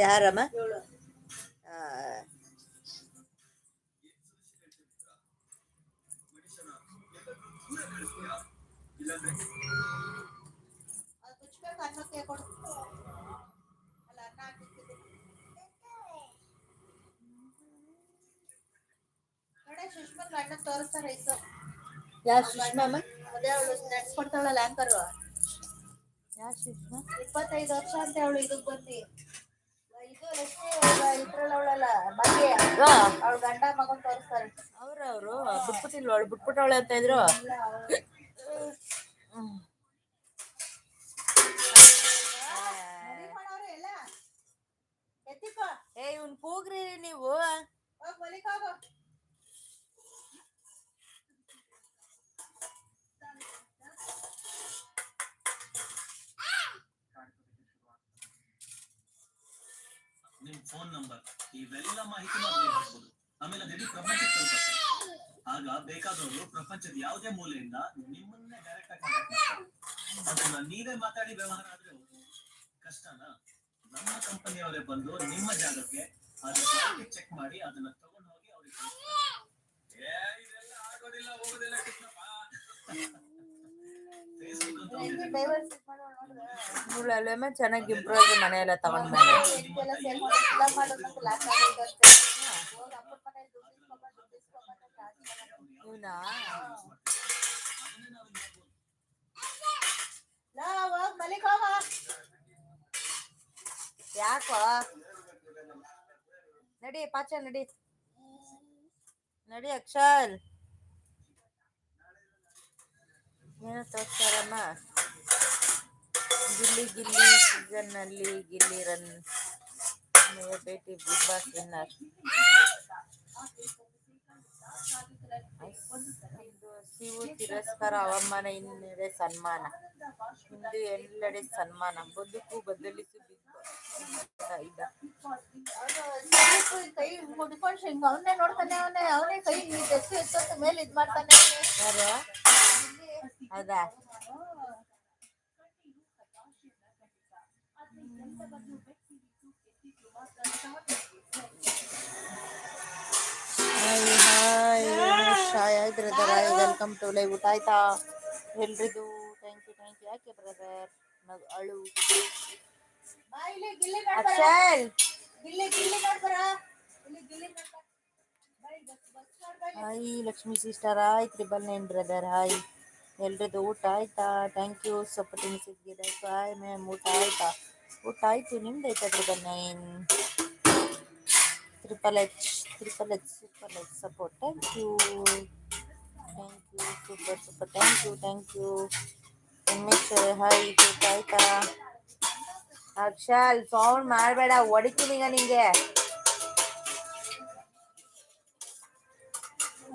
ಯಾರಮ್ಮ ಇವಳು ಆ, ಅದು ಮುಚ್ಬೇಕು ಅನ್ನಕ್ಕೆ ಕೊಡು ಅಲ್ಲ ಅನ್ನ ಹಾಕಿರ್ತಿದ್ದೆ ಕಡೆ ಸುಷ್ಮನ್ ಅಣ್ಣ ತೋರಿಸ್ತಾರೆ ಈಸು ಯಾರ್ ಸುಷ್ಮಮ್ಮ ಅದೇ ಅವಳು ನಡ್ಸ್ಕೊಡ್ತಾಳಲ್ಲ ಆಂಕರ್ ಯಾರ್ ಸುಷ್ಮಾ ಇಪ್ಪತ್ತೈದು ವರ್ಷ ಅಂತ ಅವಳು ಇದಕ್ ಬಂದಿ. ಇದು ಲಕ್ಷ್ಮಿ ಇದ್ರಲ್ಲ ಅವಳಲ್ಲ ಅವಳ ಗಂಡ ಮಗನ್ ತೋರಿಸ್ತಾರೆ. ಅವ್ರ ಅವರು ಬಿಟ್ಬಿಟ್ಟಿಲ್ವಳು ಬಿಟ್ಬಿಟ್ಟವಳೆ ಅಂತ ಇದ್ರು? ಅವ್ಳು- ಏ ಇವ್ನ್ ಕೂಗ್ರಿ ನೀವು. ಹೋಗ್ ಮಲಿಕ್ ಹೋಗು. ಫೋನ್ ನಂಬರ್ ಇವೆಲ್ಲ ಮಾಹಿತಿ ಆಮೇಲೆ ಅದೇ ಪ್ರಪಂಚಕ್ಕೆ ತಲುಪುತ್ತೆ. ಆಗ ಬೇಕಾದವರು ಪ್ರಪಂಚದ ಯಾವುದೇ ಮೂಲೆಯಿಂದ ನಿಮ್ಮನ್ನೇ ಡೈರೆಕ್ಟ್ ಆಗಿ ಅದನ್ನ ನೀವೇ ಮಾತಾಡಿ ವ್ಯವಹಾರ ಆದ್ರೆ ಕಷ್ಟನ? ನಮ್ಮ ಕಂಪನಿಯವರೇ ಬಂದು ನಿಮ್ಮ ಜಾಗಕ್ಕೆ ಅದನ್ನ ಚೆಕ್ ಮಾಡಿ ಅದನ್ನ ತಗೊಂಡು ಹೋಗಿ ಅವ್ರಿಗೆ ಆಗೋದಿಲ್ಲ, ಹೋಗೋದಿಲ್ಲ ಕೃಷ್ಣಪ್ಪ. ಫೇಸ್ಬುಕ್ ಅಂತ ಇವಳಲ್ಲೇಮ ಚೆನ್ನಾಗಿ ಇಂಪ್ರೂವ್ ಆಗಿ ಕಾಸು ತಗೊಂಡು. ಇವನಾ ಯಾಕೋ? ನಡಿ ಪಾಚ, ನಡಿ. ನಡಿ ಅಕ್ಷಲ್ ಏನೋ ತೋರಿಸ್ತಾರಮ್ಮ. ಗಿಲ್ಲಿ ಗಿಲ್ಲಿ ಸೀಸನ್ನಲ್ಲಿ ಗಿಲ್ಲಿ ರನ್ ಭೇಟಿ ಬಿಗ್ ಬಾಸ್ ವಿನ್ನರ್. ಸಿವು ತಿರಸ್ಕಾರ ಅವಮಾನ ಇನ್ನೆಡೆ ಸನ್ಮಾನ. ಇಂದು ಎಲ್ಲೆಡೆ ಸನ್ಮಾನ. ಬದುಕು ಬದಲಿಸಿ ಬಿಗ್ ಅವ್ನು ಕೈ ಮುಡ್ಕೊಂಡು ಹಿಂಗ್ ಅವನ್ನೇ ನೋಡ್ತಾನೆ ಅವನೇ ಅವನೇ ಕೈ ಎತ್ತು ಎತ್ತ ಮೇಲೆ ಇದ್ ಮಾಡ್ತಾನೆ ಅವ್ನೇ. ಹೌದಾ? Hi hi Shai hi brother hi welcome to live ಊಟ ಆಯ್ತಾ ಎಲ್ರಿದು ಥ್ಯಾಂಕ್ ಯು ಥ್ಯಾಂಕ್ ಯು ಯಾಕೆ ಬ್ರದರ್ ನಗು ಅಳು ಬಾ ಇಲ್ಲಿ ಗಿಲ್ಲಿ ನೋಡ್ಬರ ಅಕ್ಷಲ್ ಗಿಲ್ಲಿ ಗಿಲ್ಲಿ ನೋಡ್ಬರ ಇಲ್ಲಿ ಗಿಲ್ಲಿ ನೋಡ್ಬರ ಬಾ ಇಲ್ಲಿ ಬಸ್ ಬಸ್ ನೋಡ್ಬಾ ಇಲ್ಲಿ. Hi Lakshmi sister hi triple nine brother hi ಎಲ್ರದ್ದು ಊಟ ಆಯ್ತಾ ಥ್ಯಾಂಕ್ ಯು ಸಪೋರ್ಟಿಂಗ್ ಸಿಕ್ಕಿದೆ ಹಾಯ್ ಮ್ಯಾಮ್ ಊಟ ಆಯ್ತಾ ಊಟ ಆಯ್ತು ನಿಮ್ದು ಆಯ್ತಾ triple nine triple H triple H super H support thank you thank you super super thank you thank you Umesh hi ಊಟ ಆಯ್ತಾ ಅಕ್ಷಲ್ ಸೌಂಡ್ ಮಾಡಬೇಡ ಹೊಡಿತೀನಿ ಈಗ ನಿಂಗೆ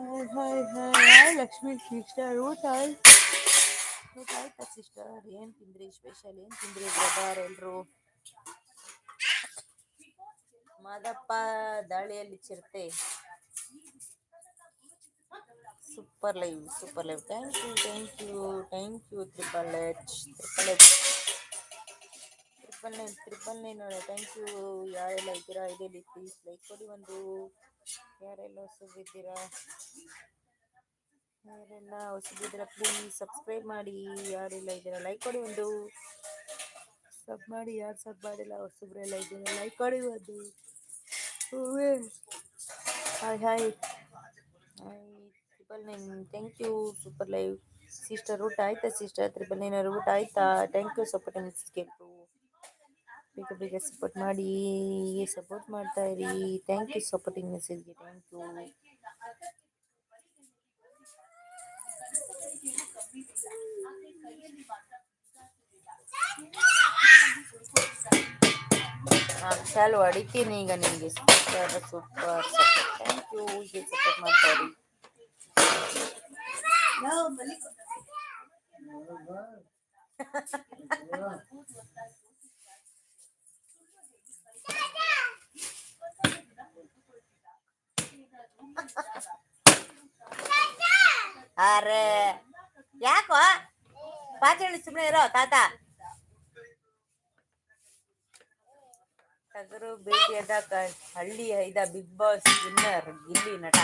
hi hi hi hi Lakshmi sister ಊಟ ಆಯ್ತು ಆಯ್ತಾ ಸಿಸ್ಟರ್ ಏನು ತಿಂದ್ರಿ ಸ್ಪೆಷಲ್ ಏನು ತಿಂದ್ರಿ ಬ್ರದರ್ ಎಲ್ರು? ಮಾದಪ್ಪ ದಾಳಿಯಲ್ಲಿ ಚಿರತೆ. Super live super live thank you thank you thank you triple H triple H triple nine triple nine thank you ಯಾರೆಲ್ಲ ಇದ್ದೀರಾ ಇದೆಲ್ಲಿ ಪ್ಲೀಸ್ ಲೈಕ್ ಕೊಡಿ ಒಂದು. ಯಾರೆಲ್ಲ ಹೊಸಬಿದ್ದೀರಾ ಯಾರೆಲ್ಲ ಹೊಸಬಿದ್ದೀರಾ ಪ್ಲೀಸ್ ಸಬ್ಸ್ಕ್ರೈಬ್ ಮಾಡಿ, ಯಾರೆಲ್ಲ ಇದ್ದೀರಾ ಲೈಕ್ ಕೊಡಿ ಒಂದು. ಸಬ್ ಮಾಡಿ, ಯಾರು ಸಬ್ ಮಾಡಿಲ್ಲ ಹೊಸಬ್ರೆಲ್ಲ ಇದ್ದೀರಾ ಲೈಕ್ ಕೊಡಿ ಒಂದು. Hi hi hi triple nine thank you super live sister ಊಟ ಆಯ್ತಾ ಸಿಸ್ಟರ್ ತ್ರಿಬಲ್ ನೈನ್ ಊಟ ಆಯ್ತಾ? ಥ್ಯಾಂಕ್ ಯು ಸಪೋರ್ಟಿಂಗ್ ಗೆಲ್ರು ಬೇಗ ಬೇಗ ಸಪೋರ್ಟ್ ಮಾಡಿ ಸಪೋರ್ಟ್ ಮಾಡ್ತಾ ಇರಿ. Thank you supporting ಮೆಸೇಜ್ಗೆ thank you ಅಕ್ಷಲ್ ಹೊಡಿತೀನಿ ಈಗ ನಿಮಗೆ ಸೂಪರ್ ಸೂಪರ್ ಥ್ಯಾಂಕ್ ಯು ಹೀಗೆ ಸಪೋರ್ಟ್ ಮಾಡ್ತಾ ಇರಿ ಲಾ, ಮಲಿಕ್ ಅರೆ ಯಾಕೋ ಪಾತ್ರೆ ಸುಮ್ಮನೆ ಇರೋ ತಾತ. ಟಗರು ಭೇಟಿಯಾದ ಹಳ್ಳಿ ಐದ ಬಿಗ್ ಬಾಸ್ ವಿನ್ನರ್ ಗಿಲ್ಲಿ ನಟ.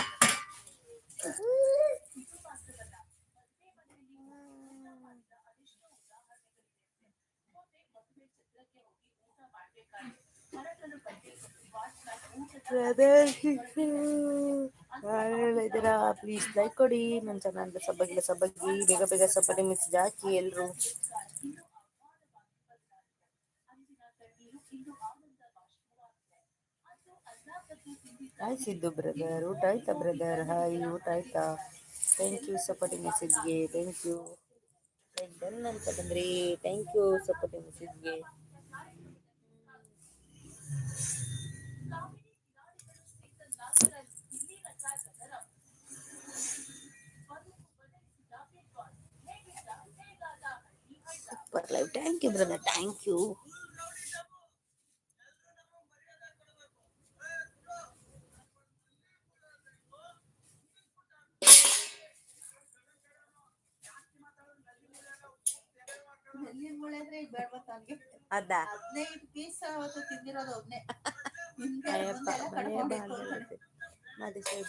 ಪ್ರದರ್ಶಿಸು ಇದ್ದೀರಾ ಪ್ಲೀಸ್ ಲೈಕ್ ಕೊಡಿ ನನ್ನ ಚಾನಲ್ ಸಬ್ಬಗಿಲ್ಲ ಸಬ್ಬಗಿ ಬೇಗ ಬೇಗ ಸಬ್ಬಡಿ ಮೆಸೇಜ್ ಹಾಕಿ ಎಲ್ರು ಹಾಯ್ ಸಿದ್ದು ಬ್ರದರ್ ಊಟ ಆಯ್ತಾ ಬ್ರದರ್ ಹಾಯ್ ಊಟ ಆಯ್ತಾ ಥ್ಯಾಂಕ್ ಯು ಸಪೋರ್ಟಿ ಮೆಸೇಜ್ಗೆ ಥ್ಯಾಂಕ್ ಯು ಲೈಕ್ ಡನ್ ಅಂತ ಬಂದ್ರಿ thank you ಸಪೋರ್ಟಿ ಮೆಸೇಜ್ಗೆ super live thank you brother thank you ಅದಾ.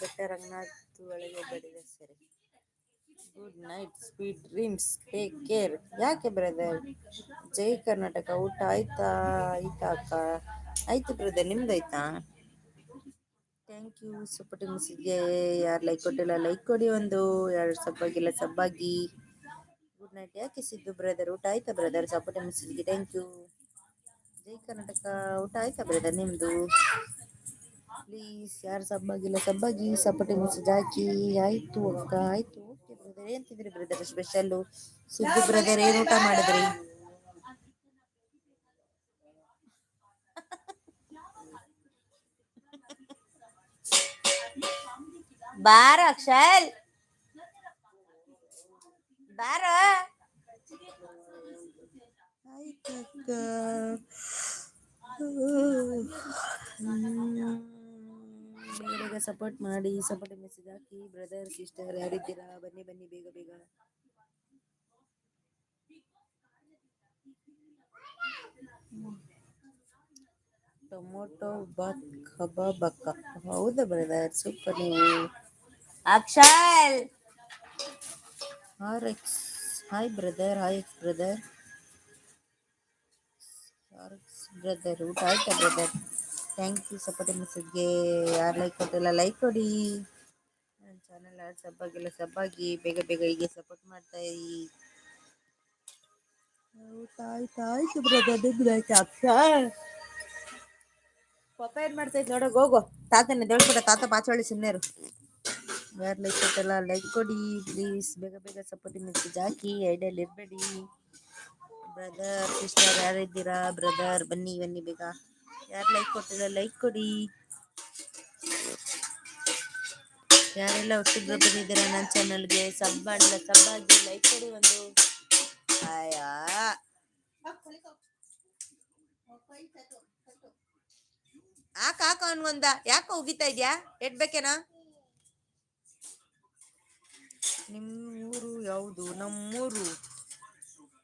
ಬೆಟ್ಟ ರಂಗನಾಥ್ ಒಳಗೆ ಬಡಿದ ಸರಿ. Good night sweet dreams take care ಯಾಕೆ ಬ್ರದರ್ ಜೈ ಕರ್ನಾಟಕ. ಊಟ ಆಯ್ತಾ? ಆಯ್ತಾ ಅಕ್ಕ? ಆಯ್ತು ಬ್ರದರ್ ನಿಮ್ದಾಯ್ತಾ ಥ್ಯಾಂಕ್ ಯು ಸಪೋರ್ಟಿಂಗ್ ಮೆಸೇಜ್ಗೆ ಯಾರು ಲೈಕ್ ಕೊಟ್ಟಿಲ್ಲ ಲೈಕ್ ಕೊಡಿ ಒಂದು. ಯಾರು ಸಬ್ಬಾಗಿಲ್ಲ ಸಬ್ಬಾಗಿ ಗುಡ್ ನೈಟ್ ಯಾಕೆ ಸಿದ್ದು ಬ್ರದರ್ ಊಟ ಆಯ್ತಾ ಬ್ರದರ್ ಸಪೋರ್ಟಿ ಮೆಸೇಜ್ಗೆ ಥ್ಯಾಂಕ್ ಯು ಜೈ ಕರ್ನಾಟಕ. ಊಟ ಆಯ್ತಾ ಬ್ರದರ್ ನಿಮ್ದು? ಪ್ಲೀಸ್ ಯಾರು ಸಬ್ಬಾಗಿಲ್ಲ ಸಬ್ಬಾಗಿ ಸಪೋರ್ಟಿಂಗ್ ಮೆಸೇಜ್ ಹಾಕಿ ಆಯಿತು ಅಕ್ಕ, ಆಯ್ತು. ಏನ್ ತಿಂದ್ರಿ ಬ್ರದರ್ ಸ್ಪೆಷಲ್ ಸುದ್ದಿ ಬ್ರದರ್ ಏನ್ ಊಟ ಮಾಡಿದ್ರಿ? ಬಾರ ಅಕ್ಷಲ್ ಬಾರ. ಆಯ್ತಕ್ಕ ಬೇಗ ಬೇಗ ಸಪೋರ್ಟ್ ಮಾಡಿ ಸಪೋರ್ಟ್ ಮೆಸೇಜ್ ಹಾಕಿ ಬ್ರದರ್ ಸಿಸ್ಟರ್ ಯಾರಿದ್ದೀರಾ ಬನ್ನಿ ಬನ್ನಿ ಬೇಗ ಬೇಗ ಟೊಮೊಟೊ ಬಾತ್ ಕಬಾಬ್ ಅಕ್ಕ ಹೌದಾ ಬ್ರದರ್ ಸೂಪರ್ ನೀವು ಅಕ್ಷಲ್ R X hi brother hi X brother brother ಊಟ ಆಯ್ತಾ ಬ್ರದರ್ ಥ್ಯಾಂಕ್ ಯು ಸಪೋರ್ಟ್ ಮೆಸೇಜ್ಗೆ ಯಾರು ಲೈಕ್ ಕೊಟ್ಟಿಲ್ಲ ಲೈಕ್ ಕೊಡಿ. ನನ್ನ ಚಾನಲ್ ಯಾರು ಸಬ್ಬಾಗಿಲ್ಲ ಸಬ್ಬಾಗಿ ಬೇಗ ಬೇಗ ಹೀಗೆ ಸಪೋರ್ಟ್ ಮಾಡ್ತಾ ಇರಿ. ಆಯ್ತಾ, ಆಯ್ತು ಬ್ರದರ್ ನಿಮ್ದು ಆಯ್ತಾ ಅಕ್ಕ ಪಾಪ ಏನ್ ಮಾಡ್ತಾ ಇದ್ ನೋಡೋಗ ಹೋಗು. ತಾತನ ತಾತ ಬಾಚೋಳಿ ಸುಮ್ಮನೆ ಯಾರು ಲೈಕ್ ಕೊಟ್ಟಲ್ಲ ಲೈಕ್ ಕೊಡಿ ಪ್ಲೀಸ್ ಬೇಗ ಬೇಗ ಸಪೋರ್ಟ್ ಮೆಸೇಜ್ ಹಾಕಿ ಐಡಿಯಲ್ಲಿ ಇರಬೇಡಿ. ಬ್ರದರ್ ಸಿಸ್ಟರ್ ಯಾರಿದ್ದೀರಾ? ಬ್ರದರ್ ಬನ್ನಿ ಬನ್ನಿ ಬೇಗ. ಯಾರು ಲೈಕ್ ಕೊಟ್ಟಿಲ್ಲ ಲೈಕ್ ಕೊಡಿ. ಯಾರೆಲ್ಲ ಒಟ್ಟಿಗೆ ಬಂದಿದ್ದೀರಾ ನನ್ನ ಚಾನಲ್ಗೆ ಸಬ್ ಮಾಡಿಲ್ಲ ಸಬ್ ಆಗಿ ಲೈಕ್ ಕೊಡಿ ಒಂದು. ಆಯಾ. ಹಾಕ ಹಾಕ ಅನ್ಗೊಂದ ಯಾಕ ಉಗಿತಾ ಇದ್ಯಾ? ಎಡ್ಬೇಕೇನಾ ನಿಮ್ಮೂರು ಯಾವುದು? ನಮ್ಮೂರು.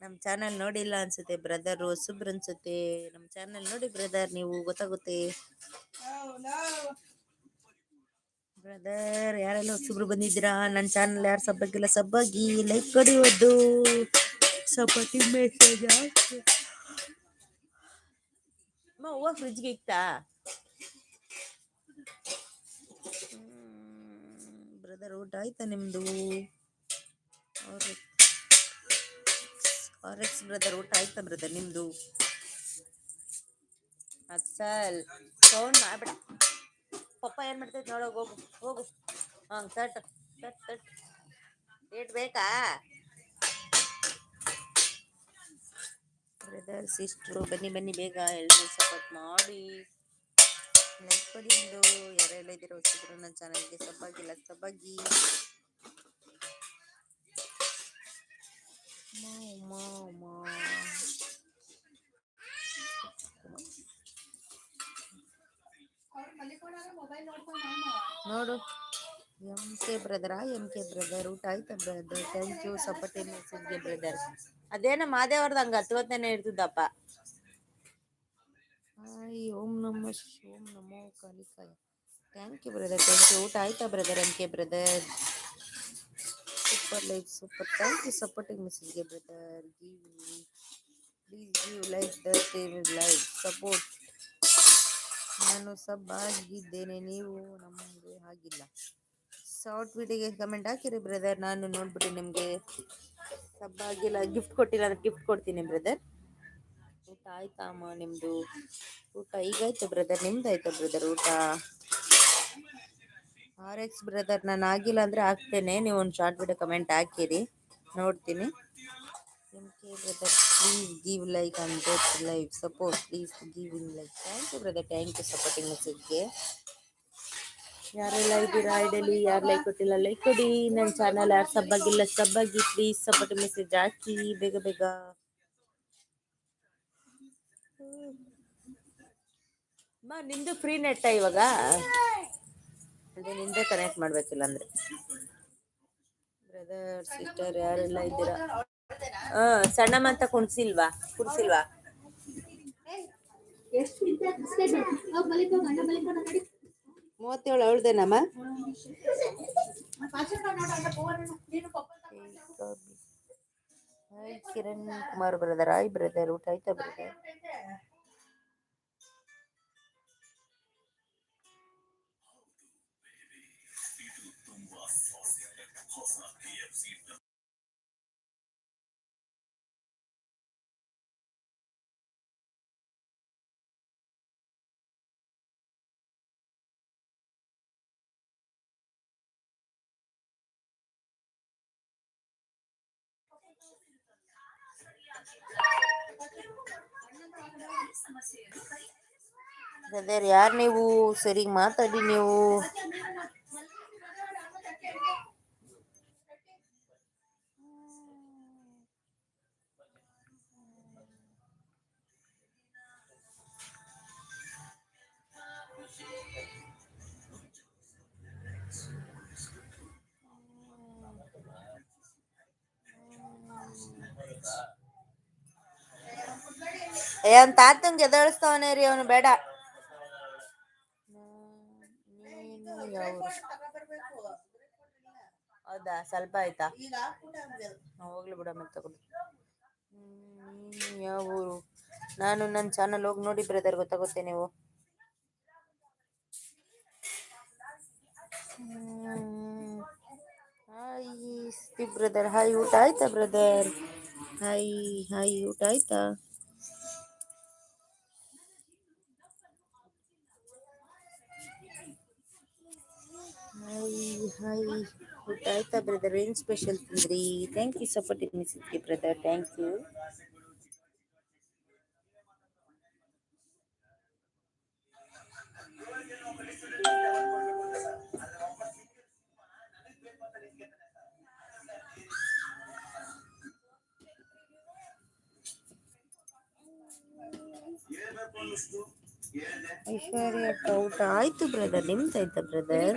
ನಮ್ಮ ಚಾನಲ್ ನೋಡಿಲ್ಲ ಅನ್ಸುತ್ತೆ ಬ್ರದರ್ ಹೊಸಬ್ರು ಅನ್ಸುತ್ತೆ. ನಮ್ಮ ಚಾನಲ್ ನೋಡಿ ಬ್ರದರ್ ನೀವು ಗೊತ್ತಾಗುತ್ತೆ. ಬ್ರದರ್ ಯಾರೆಲ್ಲ ಹೊಸಬ್ರು ಬಂದಿದ್ದೀರಾ? ನನ್ನ ಚಾನಲ್ ಯಾರು ಸಬ್ಬಾಗಿಲ್ಲ? ಸಬ್ಬಾಗಿ ಲೈಕ್ ಕೊಡಿ ಒಂದು ಮೆಸೇಜ್ ಅಮ್ಮ ಹೂವು ಫ್ರಿಜ್ಗೆ ಇಕ್ತಾ? ಬ್ರದರ್ ಊಟ ಆಯ್ತಾ ನಿಮ್ದು? ಆರ್ ಎಕ್ಸ್ ಬ್ರದರ್ ಊಟ ಆಯ್ತಾ ಬ್ರದರ್ ನಿಮ್ದು? ಅಕ್ಸಲ್ ಫೋನ್ ಮಾಡ್ಬೇಡ ಪಪ್ಪ ಏನ್ ಮಾಡ್ತೈತೆ ನೋಡೋಗ ಹೋಗು ಹೋಗು. ಹಂಗ್ ತಟ್ ತಟ್ ತಟ್. ಏಟ್ ಬೇಕಾ? ಬ್ರದರ್ ಸಿಸ್ಟ್ರು ಬನ್ನಿ ಬನ್ನಿ, ಬೇಗ ಎಲ್ರು ಸಪೋರ್ಟ್ ಮಾಡಿ. ಲೈಕ್ ಒಂದು ಯಾರೆಲ್ಲ ಇದ್ದೀರೋ, ಹೊಸಬ್ರು ನನ್ನ ಚಾನಲ್ಗೆ ಸಬ್ಬಾಗಿಲ್ಲ ಸಬ್ಬಾಗಿ ನೋಡ್ಕೊಂಡು ನಾನು ನೋಡು ಎಂ ಕೆ ಬ್ರದರಾ ಎಂ ಕೆ ಬ್ರದರ್ ಊಟ ಆಯ್ತಾ ಬ್ರದರ್ ಥ್ಯಾಂಕ್ ಯು ಸಪೋರ್ಟ್ ಮೆಸೇಜ್ಗೆ ಬ್ರದರ್ ಅದೇನ ಮಾದೇವ್ರದ್ದು ಹಂಗ ಹತ್ತುವತ್ತನೇ ಇರ್ತದಪ್ಪ. ಹಾಯ್, ಓಂ ನಮ, ಓಂ ನಮೋ ಕಾಲಿಕಾಯ thank you brother thank you ಊಟ ಆಯ್ತಾ brother M K brother super like super thank you supporting ಮೆಸೇಜ್ಗೆ brother give please give like the like support ನಾನು ಸಬ್ ಆಗಿದ್ದೇನೆ ನೀವು ನಮಗೆ ಆಗಿಲ್ಲ ಶಾರ್ಟ್ ವಿಡಿಯೋಗೆ ಕಮೆಂಟ್ ಹಾಕಿರಿ ಬ್ರದರ್ ನಾನು ನೋಡ್ಬಿಟ್ಟು ನಿಮಗೆ ಸಬ್ ಆಗಿಲ್ಲ ಗಿಫ್ಟ್ ಕೊಟ್ಟಿಲ್ಲ ಅಂದ್ರೆ ಗಿಫ್ಟ್ ಕೊಡ್ತೀನಿ ಬ್ರದರ್ ಊಟ ಆಯ್ತಾ ಅಮ್ಮ ನಿಮ್ಮದು ಊಟ ಈಗಾಯ್ತು ಬ್ರದರ್ ನಿಮ್ದು ಆಯ್ತಾ ಬ್ರದರ್ ಊಟ? ಆರ್ ಎಕ್ಸ್ ಬ್ರದರ್ ನಾನು ಆಗಿಲ್ಲ ಅಂದರೆ ಹಾಕ್ತೇನೆ. ನೀವು ಒಂದು ಶಾರ್ಟ್ ವಿಡಿಯೋ ಕಮೆಂಟ್ ಹಾಕಿರಿ. ನೋಡ್ತೀನಿ. M K brother please give like on like support please give in like thank you brother thank you supporting ಮೆಸೇಜ್ಗೆ ಯಾರೆಲ್ಲ ಇದ್ದೀರಾ? ಐಡಲಿ ಯಾರು ಲೈಕ್ ಕೊಟ್ಟಿಲ್ಲ ಲೈಕ್ ಕೊಡಿ. ನನ್ನ ಚಾನಲ್ ಯಾರು ಸಬ್ ಆಗಿಲ್ಲ ಸಬ್ ಆಗಿ ಪ್ಲೀಸ್ ಸಪೋರ್ಟಿಂಗ್ ಮೆಸೇಜ್ ಹಾಕಿ. ಬೇಗ ಬೇಗ. ಮಾ ನಿಂದು ಫ್ರೀ ನೆಟ್ಟ ಇವಾಗ? ಅದೇ ನಿಂದೇ ಕನೆಕ್ಟ್ ಮಾಡ್ಬೇಕಿಲ್ಲ ಅಂದ್ರೆ. ಬ್ರದರ್ ಸಿಸ್ಟರ್ ಯಾರೆಲ್ಲ ಇದ್ದೀರಾ? ಹಾ ಸಣ್ಣಮ್ಮ ಅಂತ ಕುಣ್ಸಿಲ್ವಾ? ಕುಡ್ಸಿಲ್ವಾ ಮೂವತ್ತೇಳು ಅವಳ್ದೇನಮ್ಮ? Hi Kiran Kumar brother hi brother ಊಟ ಆಯ್ತಾ ಬ್ರದರ್ ಬ್ರದರ್ ಯಾರು ನೀವು? ಸರಿ ಮಾತಾಡಿ ನೀವು. ಏ ತಾತಂಗ್ ಎದಳಿಸ್ತಾವನೆ ರೀ, ಅವನು ಬೇಡ. ಹೌದಾ, ಸ್ವಲ್ಪ ಆಯ್ತಾ. ಹೋಗ್ಲಿ ಬಿಡ ಮತ್ತೆ ನೀನು ಯಾವ ಊರು ನಾನು ನನ್ನ ಚಾನಲ್ ಹೋಗಿ ನೋಡಿ ಬ್ರದರ್ ಗೊತ್ತಾಗುತ್ತೆ ನೀವು. ಹಾಯ್ ಬ್ರದರ್ ಹಾಯ್ ಊಟ ಆಯ್ತಾ ಬ್ರದರ್ ಹಾಯ್ ಹಾಯ್ ಊಟ ಆಯ್ತಾ? ಹಾಯ್ ಹಾಯ್ ಊಟ ಆಯ್ತಾ ಬ್ರದರ್ ಏನು ಸ್ಪೆಷಲ್ ತಿಂದ್ರಿ ಥ್ಯಾಂಕ್ ಯು ಸಪೋರ್ಟಿಂಗ್ ಮೆಸೇಜ್ಗೆ ಬ್ರದರ್ ಥ್ಯಾಂಕ್ ಯು ಐಶ್ವರ್ಯ ಅಕ್ಕ ಊಟ ಆಯ್ತು ಬ್ರದರ್ ನಿಮ್ದು ಆಯ್ತಾ ಬ್ರದರ್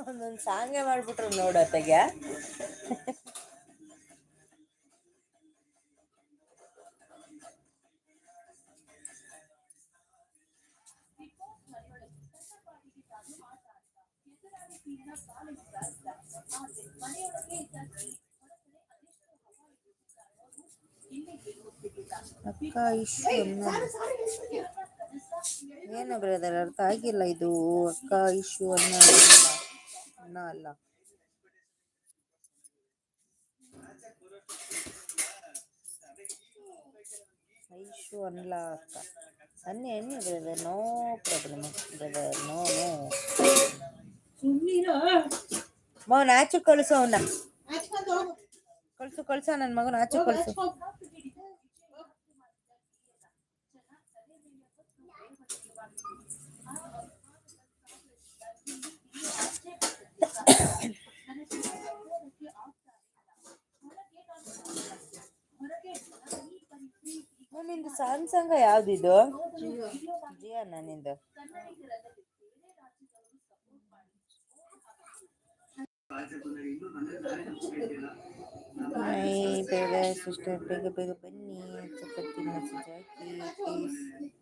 ಒಂದೊಂದು ಸಾಂಗೇ ಮಾಡ್ಬಿಟ್ರು ನೋಡತ್ತೆಗೆ ಅಕ್ಕ ಇಶ್ಯೂ ಅನ್ನೋದು ಏನು ಬ್ರದರ್? ಅರ್ಥ ಆಗಿಲ್ಲ ಇದು ಅಕ್ಕ ಇಶ್ಯೂ ಅನ್ನ ಅಲ್ಲ ಐಶು ಅನ್ನಲ್ಲ ಅಕ್ಕ ಅನ್ನಿ ಅನ್ನಿ brother, no problem brother, no no. ಮೌನ ಆಚೆ ಕಳಿಸು ಅವನ್ನ ಕಳಿಸು, ಕಳಿಸ, ನನ್ನ ಮಗನ ಆಚೆ ಕಳ್ಸು. ನಿಂದು ಸ್ಯಾಮ್ಸಂಗ್ ಯಾವ್ದಿದು ಜಿಯೋ ನಿಂದು ಮೈ ಬೇಗ ಸಿಸ್ಟರ್ ಬೇಗ ಬೇಗ ಬನ್ನಿ ಚಪಾತಿ ಮೆಸೇಜ್ ಹಾಕಿ ಪ್ಲೀಸ್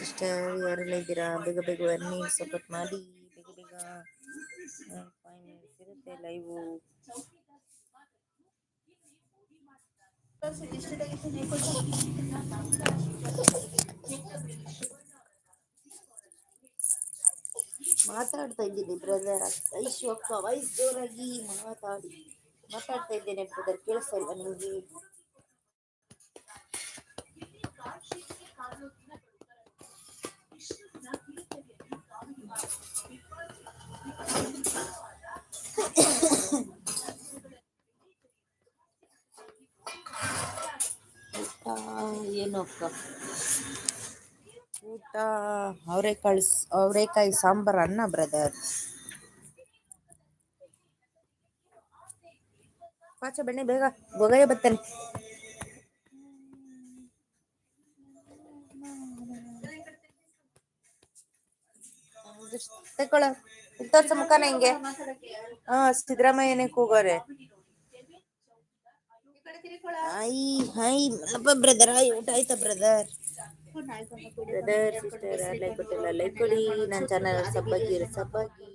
ಸಿಸ್ಟರ್ ಯಾರೆಲ್ಲ ಇದ್ದೀರಾ? ಬೇಗ ಬೇಗ ಬನ್ನಿ ಸಪೋರ್ಟ್ ಮಾಡಿ, ಬೇಗ ಬೇಗ ಇರುತ್ತೆ ಲೈವು ಮಾತಾಡ್ತಾ ಇದ್ದೀನಿ ಬ್ರದರ್ ಐಶು ಅಕ್ಕ ವಾಯ್ಸ್ ಜೋರಾಗಿ ಮಾತಾಡಿ. ಮಾತಾಡ್ತಾ ಇದ್ದೇನೆ ಬ್ರದರ್ ಕೇಳಿಸ್ತಾ ಇಲ್ವಾ ನಿಮಗೆ? ಊಟ ಏನು ಅಕ್ಕ ಊಟ ಅವರೆಕಾಳು ಅವರೆಕಾಯಿ ಸಾಂಬಾರ್ ಅನ್ನ ಬ್ರದರ್ ಪಾಚ ಬೆಣ್ಣೆ ಬೇಗ ಗೊಗರೆ ಬತ್ತಾನೆ ತಗೊಳ ತೋರ್ಸ ಮುಖಾನ ಹಿಂಗೆ ಹಾ ಸಿದ್ದರಾಮಯ್ಯನೇ ಕೂಗೋರೆ I high Mallappa brother hi ಊಟ ಆಯ್ತಾ ಬ್ರದರ್ ಬ್ರದರ್ ಸಿಸ್ಟರ್ ಯಾರು ಲೈಕ್ ಕೊಟ್ಟಿಲ್ಲ ಲೈಕ್ ಕೊಡಿ ನನ್ನ ಚಾನಲ್ ಸಬ್ಬಾಗಿ ಸಬ್ಬಾಗಿ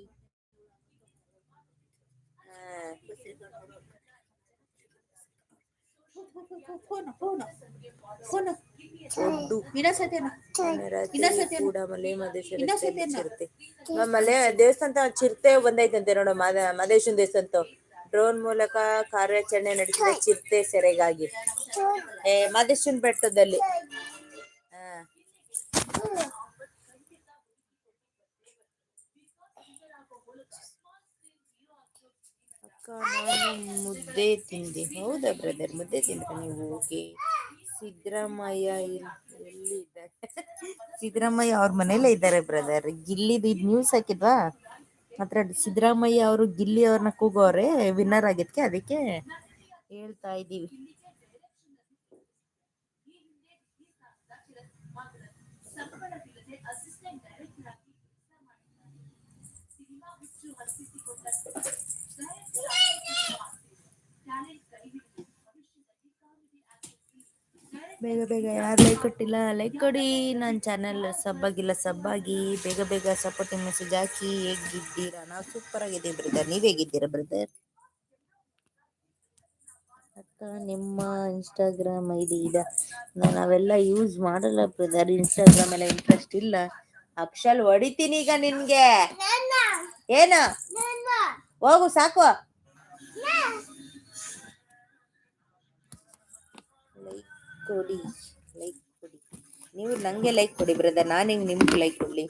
ಒಡ್ಡು ರಾತ್ರಿ ಕೂಡ ಮಲೆ ಮಹದೇಶ್ವರ ಚಿರತೆ ಮಲೆ ದೇವಸ್ಥಾನ ಚಿರತೆ ಬಂದೈತಂತೆ ನೋಡ ಮದೇಶನ್ ಮಹದೇಶ್ವರ ದೇವಸ್ಥಾನ ಡ್ರೋನ್ ಮೂಲಕ ಕಾರ್ಯಾಚರಣೆ ನಡೆಸಿದ ಚಿರತೆ ಸೆರೆಗಾಗಿ. ಏ ಮದೇಶನ್ ಬೆಟ್ಟದಲ್ಲಿ. ಅಕ್ಕ ನಾನು ಮುದ್ದೆ ತಿಂದೆ. ಹೌದಾ ಬ್ರದರ್ ಮುದ್ದೆ ತಿಂದ್ರೆ ನೀವು? ಓಕೆ. ಸಿದ್ದರಾಮಯ್ಯ ಎಲ್- ಎಲ್ಲಿದ್ದಾರೆ ಸಿದ್ದರಾಮಯ್ಯ ಅವ್ರ ಮನೇಲೆ ಇದ್ದಾರೆ ಬ್ರದರ್ ಗಿಲ್ಲಿದು ನ್ಯೂಸ್ ಹಾಕಿದ್ವಾ ಮಾತ್ರ ಸಿದ್ದರಾಮಯ್ಯ ಅವರು ಗಿಲ್ಲಿ ಅವ್ರನ್ನ ಕೂಗೋರೆ ವಿನ್ನರ್ ಆಗಿದ್ಕೆ ಅದಕ್ಕೆ ಹೇಳ್ತಾ ಇದ್ದೀವಿ ಬೇಗ ಬೇಗ ಯಾರು ಲೈಕ್ ಕೊಟ್ಟಿಲ್ಲ ಲೈಕ್ ಕೊಡಿ. ನನ್ನ ಚಾನೆಲ್ ಸಬ್ಬಾಗಿಲ್ಲ ಸಬ್ಬಾಗಿ. ಬೇಗ ಬೇಗ ಸಪೋರ್ಟಿಂಗ್ ಮೆಸೇಜ್ ಹಾಕಿ. ಹೇಗಿದ್ದೀರಾ? ನಾವು ಸೂಪರ್ ಆಗಿದ್ದೀವಿ ಬ್ರದರ್ ನೀವು ಹೇಗಿದ್ದೀರಾ ಬ್ರದರ್ ಅಕ್ಕ ನಿಮ್ಮ ಇನ್ಸ್ಟಾಗ್ರಾಮ್ ಐಡಿ ಇದೆ. ನಾನು ಅವೆಲ್ಲ ಯೂಸ್ ಮಾಡಲ್ಲ ಬ್ರದರ್ ಇನ್ಸ್ಟಾಗ್ರಾಮ್ ಎಲ್ಲ ಇಂಟ್ರೆಸ್ಟ್ ಇಲ್ಲ. ಅಕ್ಷಲ್ ಹೊಡಿತೀನಿ ಈಗ ನಿನ್ಗೆ. ಏನು? ಹೋಗು ಸಾಕು ಲೈಕ್ ಕೊಡಿ ಲೈಕ್ ಕೊಡಿ. ನೀವು ನಂಗೆ ಲೈಕ್ ಕೊಡಿ ಬ್ರದರ್ ನಾನು ಹಿಂಗೆ ನಿಮ್ಗೆ ಲೈಕ್ ಕೊಡ್ಲಿ.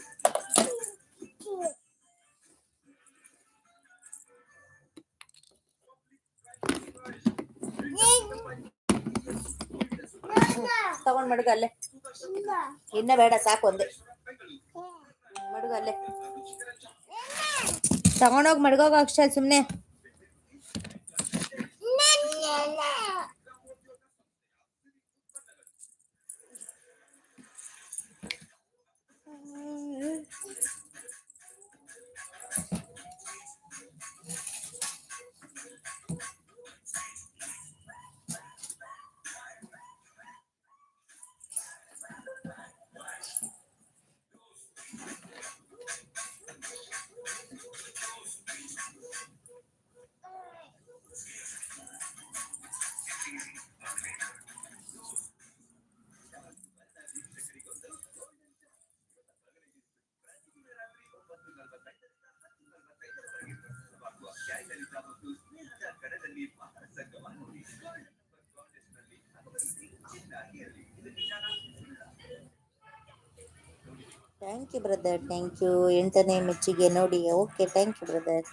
ತಗೊಂಡ್ ಮಡುಗ ಅಲ್ಲೇ. ಇನ್ನ ಬೇಡ, ಸಾಕು ಒಂದೇ ಮಡುಗ ಅಲ್ಲೇ. ತಗೊಂಡೋಗ್ ಮಡ್ಗೋಗ ಅಕ್ಷಲ್ ಸುಮ್ನೆ. Thank you brother thank you ಎಂಟನೇ ಮೆಚ್ಚಿಗೆ ನೋಡಿ. ಓಕೆ ಥ್ಯಾಂಕ್ ಯು ಬ್ರದರ್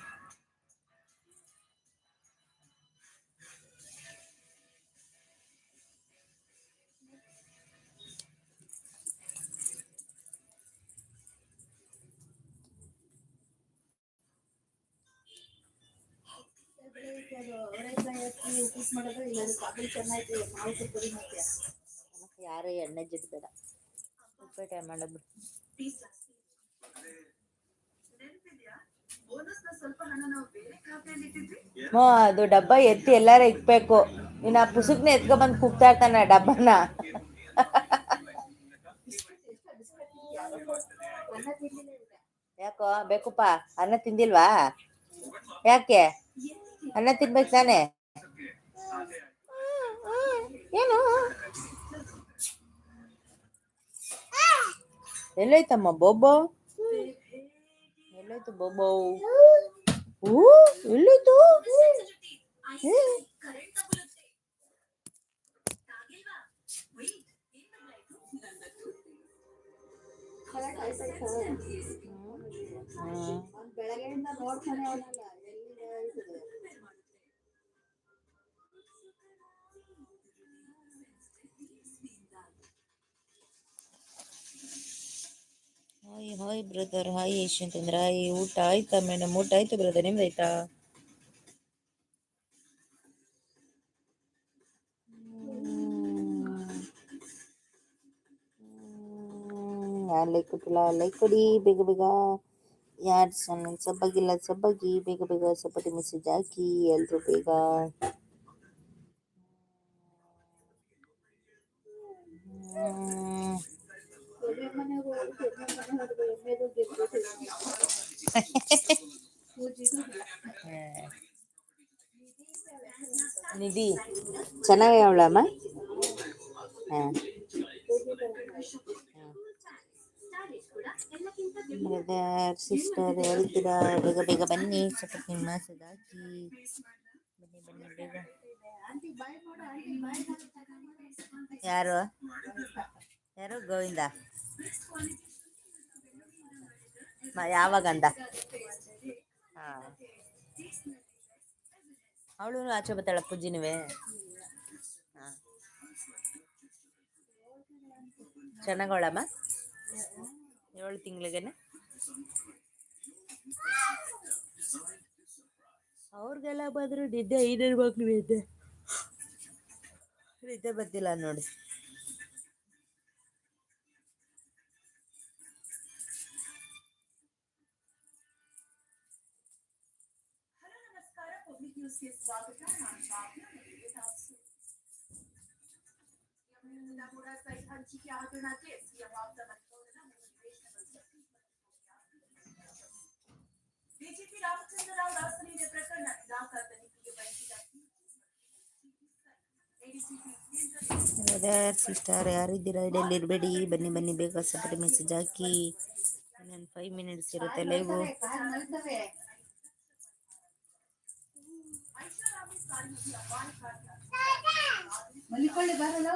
ಯಾರು ಎಣ್ಣೆ ಜಿಡ್ ಬೇಡ. ಉಪ್ಪಿಟ್ಟು ಮಾಡೋದು ಹ್ಞೂ ಅದು ಡಬ್ಬ ಎತ್ತಿ ಎಲ್ಲಾರ ಇಕ್ಬೇಕು. ಇನ್ನ ಪುಸುಕ್ನ ಎತ್ಕೊ ಬಂದ್ ಕೂಗ್ತಾ ಇರ್ತಾನ ಡಬ್ಬನ. ಯಾಕೋ, ಬೇಕಪ್ಪ, ಅನ್ನ ತಿಂದಿಲ್ವಾ? ಯಾಕೆ? ಅನ್ನ ತಿನ್ಬೇಕು ತಾನೆ? ಏನು? ಎಲ್ಲೋಯ್ತಮ್ಮ ಬೋಬೋ ಎಲ್ಲೋಯ್ತು ಬೋಬೋ ಹೂ ಎಲ್ಲೋಯ್ತು ಹೇ. ಕರೆಕ್ಟ್ ಆಯ್ತಾಯ್ತಾ? ಹ್ಮ್. ಅವ್ನ್ ಬೆಳಗ್ಗೆಯಿಂದ ನೋಡ್ತಾನೆ ಅವನಲ್ಲ ಎಲ್ಲಿ hi hi brother hi Yashwanth ಅಂದ್ರೆ ಹಾಯ್ ಊಟ ಆಯ್ತಾ ಮೇಡಮ್ ಊಟ ಆಯ್ತು ಬ್ರದರ್ ನಿಮ್ದಾಯ್ತಾ ಯಾರು ಲೈಕ್ ಕೊಟ್ಟಿಲ್ಲ ಲೈಕ್ ಕೊಡಿ ಬೇಗ ಬೇಗ ಯಾರು ಸಣ್ಣ ಸಬ್ಬಾಗಿಲ್ಲ ಸಬ್ಬಾಗಿ ಬೇಗ ಬೇಗ ಸಬ್ಬಟಿ ಮೆಸೇಜ್ ಹಾಕಿ ಎಲ್ರು ಬೇಗ ಚೆನ್ನಾಗಿ ಅವಳಮ್ಮ ಹಾಂ. ಬ್ರದರ್, ಸಿಸ್ಟರ್ ಹೇಳ್ತೀರಾ, ಬೇಗ ಬೇಗ ಬನ್ನಿ, ಸ್ವಲ್ಪ ನಿಮ್ಮ ಸದಾಕಿ. ಬನ್ನಿ ಬನ್ನಿ, ಬೇಗ. ಯಾರು? ಯಾರು? ಗೋವಿಂದ. ಯಾವಾಗ ಅಂದ? ಹಾಂ. ಅವಳು ಆಚೆ ಬರ್ತಾಳ ಪೂಜಿನುವೆ? ಚೆನ್ನಾಗವಳಮ್ಮ ಏಳು ತಿಂಗಳಿಗೆನೆ? ಅವ್ರಿಗೆಲ್ಲ ಬಂದ್ರು ನಿದ್ದೆ ಐದರ ಮಕ್ಳು ನಿದ್ದೆ. ನಿದ್ದೆ ಬಂದಿಲ್ಲ ನೋಡಿ. ಬ್ರದರ್ ಸಿಸ್ಟರ್ ಯಾರಿದ್ದೀರಾ ಇಡಲ್ಲಿ ಇರಬೇಡಿ ಬನ್ನಿ ಬನ್ನಿ ಬೇಗ ಸಪರೇಟ್ ಮೆಸೇಜ್ ಹಾಕಿ ಇನ್ನೊಂದು ಫೈವ್ ಮಿನಿಟ್ಸ್ ಇರುತ್ತೆ ಲೈವು ಕಾಲ್ ಮಲ್ತವೆ. ಮಲಿಕೊಳ್ಳಿ ಬರಲ್ಲ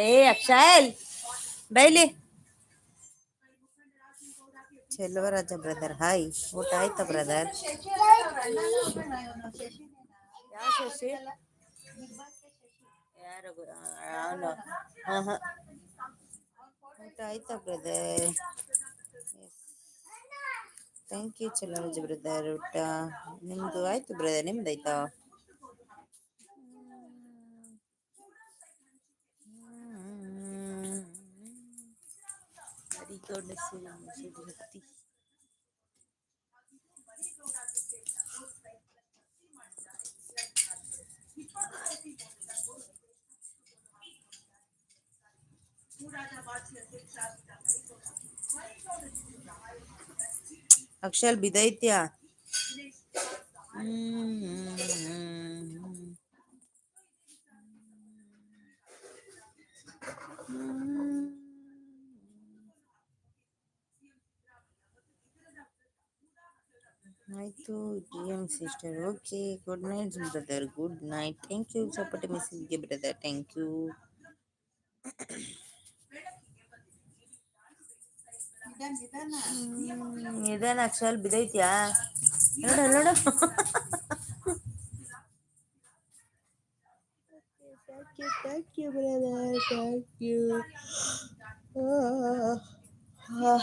ಏ ಅಕ್ಷಯ್ ಬೈಲಿ ಚೆಲುವರಾಜ ಬ್ರದರ್ ಹಾಯ್ ಊಟ ಆಯ್ತಾ ಬ್ರದರ್ ಶಶಿ ಅಲ್ಲ ಅವ್ರ ಅಣ್ಣನ ಹೋಗೋಣ ಇವನು ಶಶಿನೇನ? ಯಾವ ಶಶಿ ಬಿಗ್ ಬಾಸ್ಗೆ ಶಶಿ. ಯಾರು ಅವನು ಹಾಂ ಹಾಂ ಊಟ ಆಯ್ತಾ brother thank you Cheluvaraja brother ಊಟ ನಿಮ್ಮದು ಆಯ್ತು ಬ್ರದರ್ भक्ति करने से नाम भक्ति अक्षर ಆಯ್ತು GM sister okay good night brother good night thank you support ಮೆಸೇಜ್ಗೆ brother thank you ನಿಧಾನ ಅಕ್ಷಲ್ ಬಿದ್ದೈತ್ಯಾ ನೋಡ ನೋಡ Thank you, thank you, brother. Thank you. Ah, ah.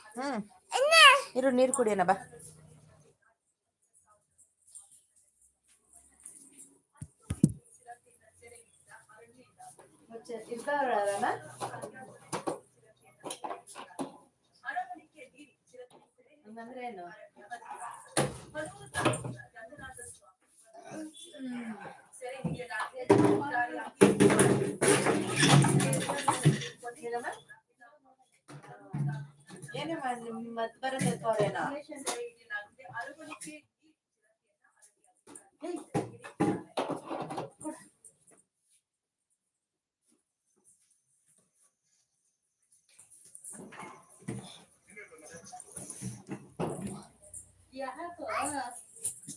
ಹ್ಮ್ ಇರು ನೀರು ಕುಡಿಯೋಣ ಬಾ ಹಂಗಂದ್ರೆ ಏನು ಏನೇ ಮಾಡಿ ಮತ್ ಬರೋದೇ ತೋರೇನೋ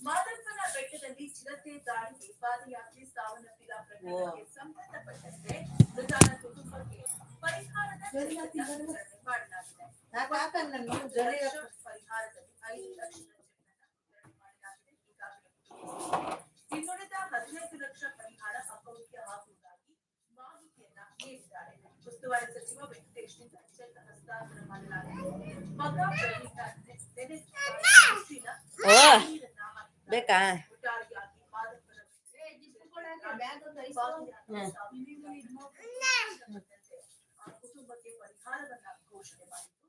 ಮಾದಪ್ಪನ ಬೆಟ್ಟದಲ್ಲಿ ಚಿರತೆ ದಾಳಿಗೆ ಪಾದಯಾತ್ರೆ ಸಾವನ್ನಪ್ಪಿದ ಪ್ರಕರಣಕ್ಕೆ ಸಂಬಂಧಪಟ್ಟಂತೆ ಮೃತನ ಕುಟುಂಬಕ್ಕೆ ಪರಿಹಾರದ ವಿತರಣೆ ಮಾಡಲಾಗಿದೆ ನಾಲ್ಕು ಹಾಕನ್ ನನ್ ಮಗು ಜ್ವರ ಲಕ್ಷ ಪರಿಹಾರದಲ್ಲಿ ಐದು ಲಕ್ಷ ಚೆಕ್ಅನ್ನ ವಿತರಣೆ ಮಾಡಲಾಗಿದೆ ಈಗಾಗಲೇ ಇನ್ನುಳಿದ ಹದಿನೈದು ಲಕ್ಷ ಪರಿಹಾರ ಅಕೌಂಟ್ಗೆ ಹಾಕುವುದಾಗಿ ಮಾಹಿತಿಯನ್ನ ನೀಡಿದ್ದಾರೆ ಉಸ್ತುವಾರಿ ಸಚಿವ ವೆಂಕಟೇಶ್ನಿಂದ ಚೆಕ್ ಹಸ್ತಾಂತರ ಮಾಡಲಾಗಿದೆ ಮಗ ಪ್ರವೀಣ ನೆನೆ ಕೃಷ್ಣಿನ ಓ ನೀರನ್ನ ಹಾಕಿದ್ದಾರೆ. ಬೇಕಾ ಒಟ್ಟಾರೆಯಾಗಿ ಮಾದಪ್ಪನ ಬ್ಯಾಗ್ ಒಂದು ಐಸ್ ಹ್ಮ್. ಸಂಬಂಧಪಟ್ಟಂತೆ ಆ ಕುಟುಂಬಕ್ಕೆ ಪರಿಹಾರವನ್ನ ಘೋಷಣೆ ಮಾಡಿದ್ದು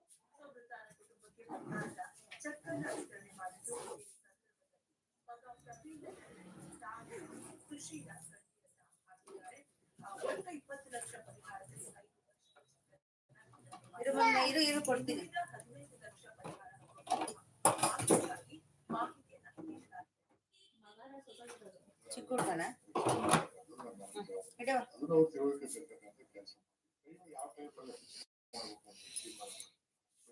ಇರು ಇರು ಕೊಡ್ತೀನಿ. ಚಿಕ್ಕ ಹುಡ್ಗನ? ಯಾವ